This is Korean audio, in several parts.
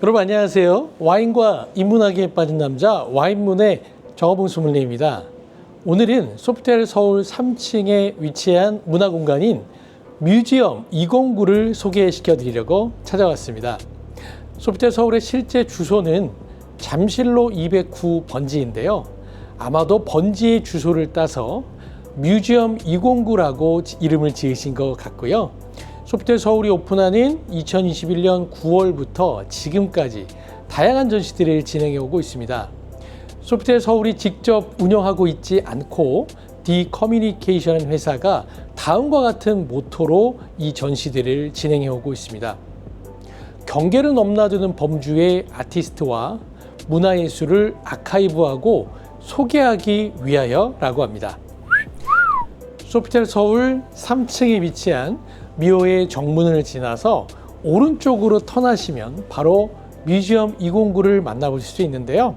여러분 안녕하세요. 와인과 인문학에 빠진 남자 와인문의 정어봉 소믈리입니다. 오늘은 소프텔 서울 3층에 위치한 문화공간인 뮤지엄 209를 소개시켜 드리려고 찾아왔습니다. 소프텔 서울의 실제 주소는 잠실로 209 번지인데요. 아마도 번지의 주소를 따서 뮤지엄 209라고 이름을 지으신 것 같고요. 소프텔 서울이 오픈하는 2021년 9월부터 지금까지 다양한 전시들을 진행해 오고 있습니다. 소프텔 서울이 직접 운영하고 있지 않고 D 커뮤니케이션 회사가 다음과 같은 모토로 이 전시들을 진행해 오고 있습니다. 경계를 넘나드는 범주의 아티스트와 문화예술을 아카이브하고 소개하기 위하여라고 합니다. 소피텔 서울 3층에 위치한 미호의 정문을 지나서 오른쪽으로 턴하시면 바로 뮤지엄 209를 만나보실 수 있는데요.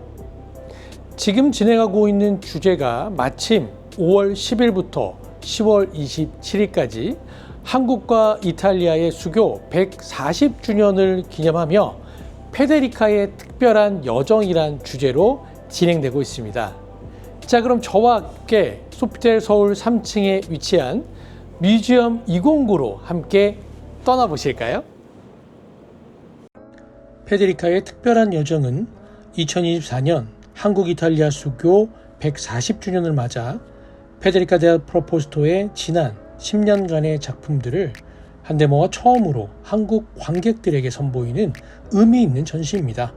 지금 진행하고 있는 주제가 마침 5월 10일부터 10월 27일까지 한국과 이탈리아의 수교 140주년을 기념하며 페데리카의 특별한 여정이란 주제로 진행되고 있습니다. 자, 그럼 저와 함께 소피텔 서울 3층에 위치한 뮤지엄 209로 함께 떠나보실까요? 페데리카의 특별한 여정은 2024년 한국 이탈리아 수교 140주년을 맞아 페데리카 델 프로포스토의 지난 10년간의 작품들을 한데모가 처음으로 한국 관객들에게 선보이는 의미 있는 전시입니다.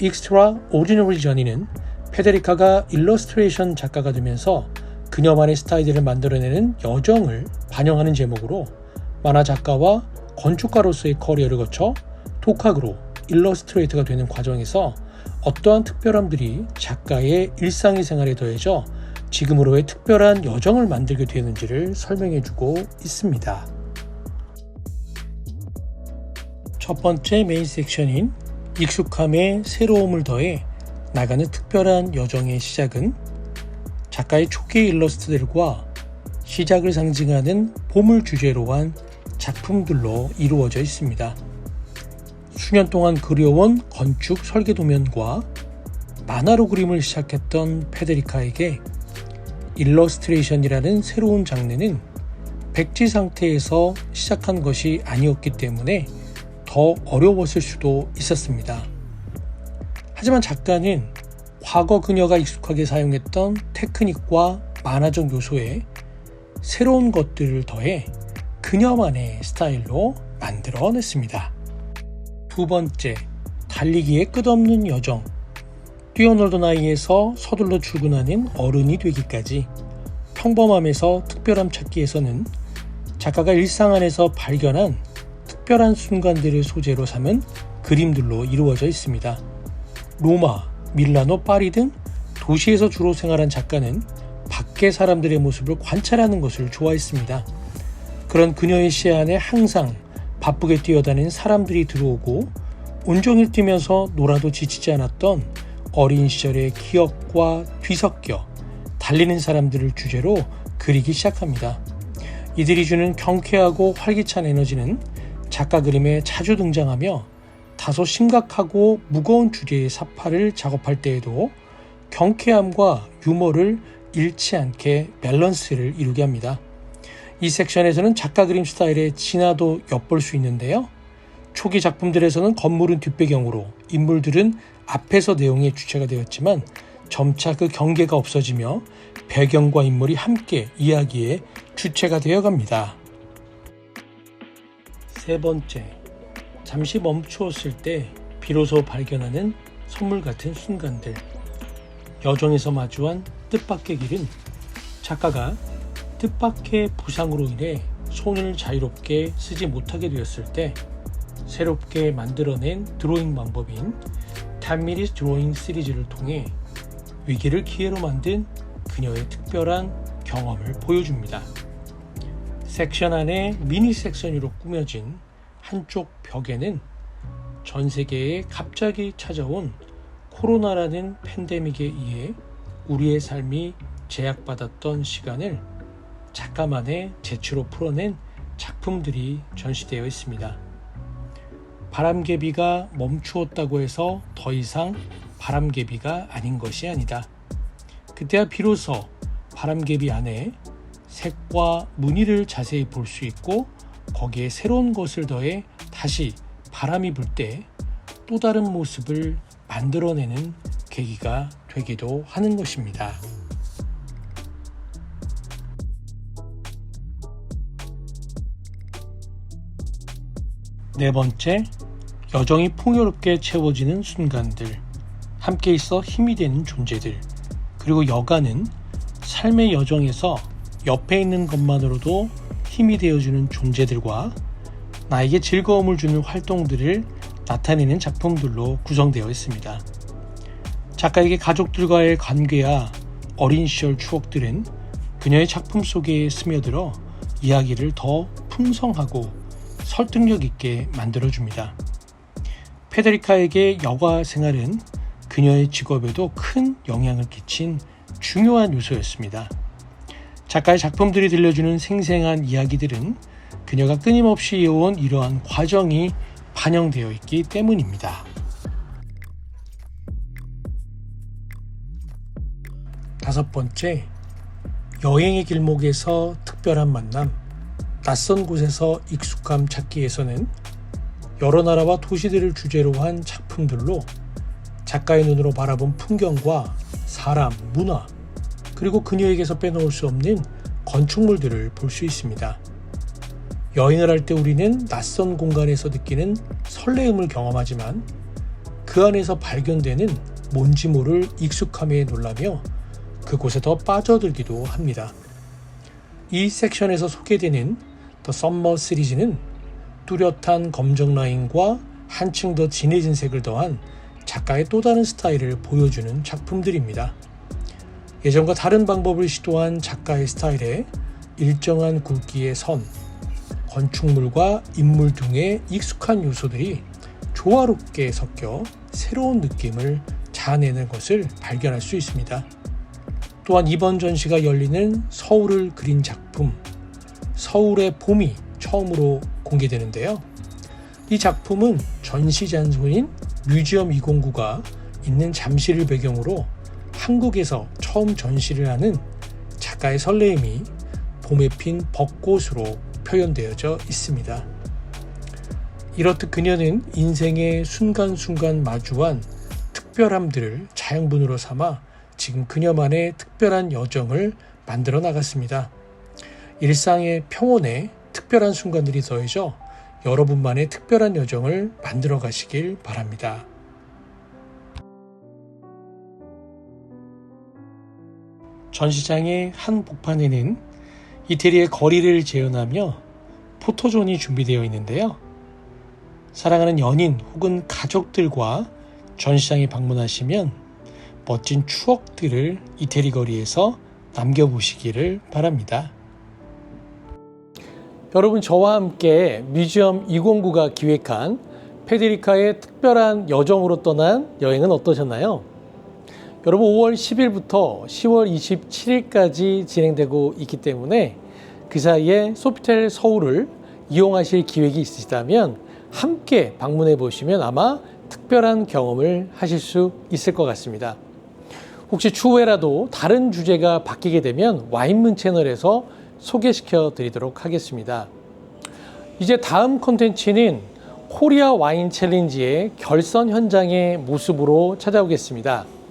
익스트라 오리지널 전이는 페데리카가 일러스트레이션 작가가 되면서 그녀만의 스타일을 만들어내는 여정을 반영하는 제목으로 만화 작가와 건축가로서의 커리어를 거쳐 독학으로 일러스트레이터가 되는 과정에서 어떠한 특별함들이 작가의 일상의 생활에 더해져 지금으로의 특별한 여정을 만들게 되는지를 설명해주고 있습니다. 첫 번째 메인 섹션인 익숙함에 새로움을 더해 나가는 특별한 여정의 시작은 작가의 초기 일러스트들과 시작을 상징하는 봄을 주제로 한 작품들로 이루어져 있습니다. 수년 동안 그려온 건축 설계 도면과 만화로 그림을 시작했던 페데리카에게 일러스트레이션이라는 새로운 장르는 백지 상태에서 시작한 것이 아니었기 때문에 더 어려웠을 수도 있었습니다. 하지만 작가는 과거 그녀가 익숙하게 사용했던 테크닉과 만화적 요소에 새로운 것들을 더해 그녀만의 스타일로 만들어냈습니다. 두 번째, 달리기의 끝없는 여정. 뛰어놀던 나이에서 서둘러 출근하는 어른이 되기까지 평범함에서 특별함 찾기에서는 작가가 일상 안에서 발견한 특별한 순간들을 소재로 삼은 그림들로 이루어져 있습니다. 로마, 밀라노, 파리 등 도시에서 주로 생활한 작가는 밖의 사람들의 모습을 관찰하는 것을 좋아했습니다. 그런 그녀의 시야 안에 항상 바쁘게 뛰어다니는 사람들이 들어오고 온종일 뛰면서 놀아도 지치지 않았던 어린 시절의 기억과 뒤섞여 달리는 사람들을 주제로 그리기 시작합니다. 이들이 주는 경쾌하고 활기찬 에너지는 작가 그림에 자주 등장하며 다소 심각하고 무거운 주제의 사파를 작업할 때에도 경쾌함과 유머를 잃지 않게 밸런스를 이루게 합니다. 이 섹션에서는 작가 그림 스타일의 진화도 엿볼 수 있는데요. 초기 작품들에서는 건물은 뒷배경으로 인물들은 앞에서 내용의 주체가 되었지만 점차 그 경계가 없어지며 배경과 인물이 함께 이야기의 주체가 되어 갑니다. 세 번째, 잠시 멈추었을 때 비로소 발견하는 선물 같은 순간들. 여정에서 마주한 뜻밖의 길은 작가가 뜻밖의 부상으로 인해 손을 자유롭게 쓰지 못하게 되었을 때 새롭게 만들어낸 드로잉 방법인 10미니스 드로잉 시리즈를 통해 위기를 기회로 만든 그녀의 특별한 경험을 보여줍니다. 섹션 안에 미니 섹션으로 꾸며진 한쪽 벽에는 전 세계에 갑자기 찾아온 코로나라는 팬데믹에 의해 우리의 삶이 제약받았던 시간을 작가만의 재치로 풀어낸 작품들이 전시되어 있습니다. 바람개비가 멈추었다고 해서 더 이상 바람개비가 아닌 것이 아니다. 그때야 비로소 바람개비 안에 색과 무늬를 자세히 볼 수 있고 거기에 새로운 것을 더해 다시 바람이 불 때 또 다른 모습을 만들어내는 계기가 되기도 하는 것입니다. 네 번째, 여정이 풍요롭게 채워지는 순간들, 함께 있어 힘이 되는 존재들, 그리고 여가는 삶의 여정에서 옆에 있는 것만으로도 힘이 되어주는 존재들과 나에게 즐거움을 주는 활동들을 나타내는 작품들로 구성되어 있습니다. 작가에게 가족들과의 관계야 어린 시절 추억들은 그녀의 작품 속에 스며들어 이야기를 더 풍성하고 설득력 있게 만들어줍니다. 페데리카에게 여가 생활은 그녀의 직업에도 큰 영향을 끼친 중요한 요소였습니다. 작가의 작품들이 들려주는 생생한 이야기들은 그녀가 끊임없이 이어온 이러한 과정이 반영되어 있기 때문입니다. 다섯 번째, 여행의 길목에서 특별한 만남, 낯선 곳에서 익숙함 찾기에서는 여러 나라와 도시들을 주제로 한 작품들로 작가의 눈으로 바라본 풍경과 사람, 문화, 그리고 그녀에게서 빼놓을 수 없는 건축물들을 볼 수 있습니다. 여행을 할 때 우리는 낯선 공간에서 느끼는 설레임을 경험하지만 그 안에서 발견되는 뭔지 모를 익숙함에 놀라며 그곳에 더 빠져들기도 합니다. 이 섹션에서 소개되는 더 썸머 시리즈는 뚜렷한 검정 라인과 한층 더 진해진 색을 더한 작가의 또 다른 스타일을 보여주는 작품들입니다. 예전과 다른 방법을 시도한 작가의 스타일에 일정한 굵기의 선, 건축물과 인물 등의 익숙한 요소들이 조화롭게 섞여 새로운 느낌을 자아내는 것을 발견할 수 있습니다. 또한 이번 전시가 열리는 서울을 그린 작품, 서울의 봄이 처음으로 공개되는데요. 이 작품은 전시 장소인 뮤지엄 209가 있는 잠실을 배경으로 한국에서 처음 전시를 하는 작가의 설레임이 봄에 핀 벚꽃으로 표현되어져 있습니다. 이렇듯 그녀는 인생의 순간순간 마주한 특별함들을 자양분으로 삼아 지금 그녀만의 특별한 여정을 만들어 나갔습니다. 일상의 평온에 특별한 순간들이 더해져 여러분만의 특별한 여정을 만들어 가시길 바랍니다. 전시장의 한 복판에는 이태리의 거리를 재현하며 포토존이 준비되어 있는데요. 사랑하는 연인 혹은 가족들과 전시장에 방문하시면 멋진 추억들을 이태리 거리에서 남겨보시기를 바랍니다. 여러분 저와 함께 뮤지엄 209가 기획한 페데리카의 특별한 여정으로 떠난 여행은 어떠셨나요? 여러분 5월 10일부터 10월 27일까지 진행되고 있기 때문에 그 사이에 소피텔 서울을 이용하실 기획이 있으시다면 함께 방문해 보시면 아마 특별한 경험을 하실 수 있을 것 같습니다. 혹시 추후에라도 다른 주제가 바뀌게 되면 와인문 채널에서 소개시켜 드리도록 하겠습니다. 이제 다음 콘텐츠는 코리아 와인 챌린지의 결선 현장의 모습으로 찾아오겠습니다.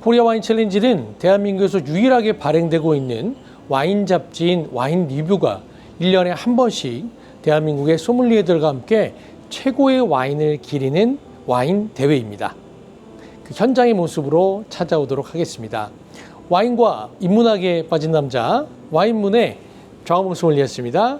코리아 와인 챌린지는 대한민국에서 유일하게 발행되고 있는 와인 잡지인 와인 리뷰가 1년에 한 번씩 대한민국의 소믈리에들과 함께 최고의 와인을 기리는 와인 대회입니다. 그 현장의 모습으로 찾아오도록 하겠습니다. 와인과 인문학에 빠진 남자 와인문의 정화봉 소믈리에였습니다.